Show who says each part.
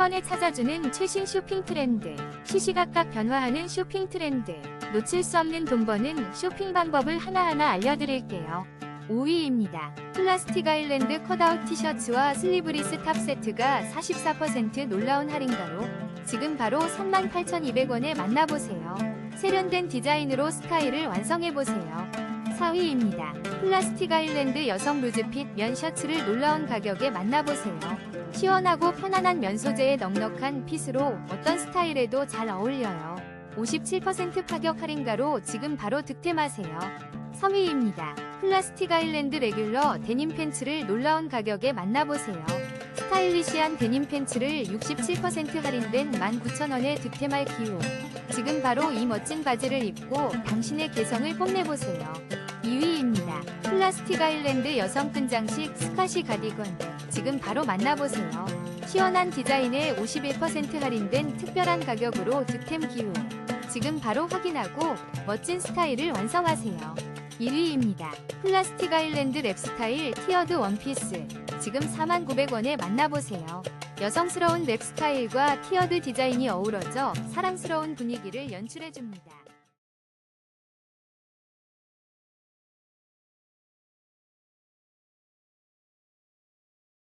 Speaker 1: 번에 찾아주는 최신 쇼핑 트렌드. 시시각각 변화하는 쇼핑 트렌드. 놓칠 수 없는 돈 버는 쇼핑 방법을 하나하나 알려드릴게요. 5위입니다. 플라스틱 아일랜드 컷아웃 티셔츠와 슬리브리스 탑 세트가 44% 놀라운 할인가로 지금 바로 38,200원에 만나보세요. 세련된 디자인으로 스타일을 완성해보세요. 4위입니다. 플라스틱 아일랜드 여성 루즈핏 면 셔츠를 놀라운 가격에 만나보세요. 시원하고 편안한 면 소재의 넉넉한 핏으로 어떤 스타일에도 잘 어울려요. 57% 파격 할인가로 지금 바로 득템하세요. 3위입니다. 플라스틱 아일랜드 레귤러 데님 팬츠를 놀라운 가격에 만나보세요. 스타일리시한 데님 팬츠를 67% 할인된 19,000원에 득템할 기회. 지금 바로 이 멋진 바지를 입고 당신의 개성을 뽐내보세요. 2위입니다. 플라스틱 아일랜드 여성 끈장식 스카시 가디건. 지금 바로 만나보세요. 시원한 디자인에 51% 할인된 특별한 가격으로 득템 기회. 지금 바로 확인하고 멋진 스타일을 완성하세요. 1위입니다. 플라스틱 아일랜드 랩스타일 티어드 원피스. 지금 4,900원에 만나보세요. 여성스러운 랩 스타일과 티어드 디자인이 어우러져 사랑스러운 분위기를 연출해줍니다.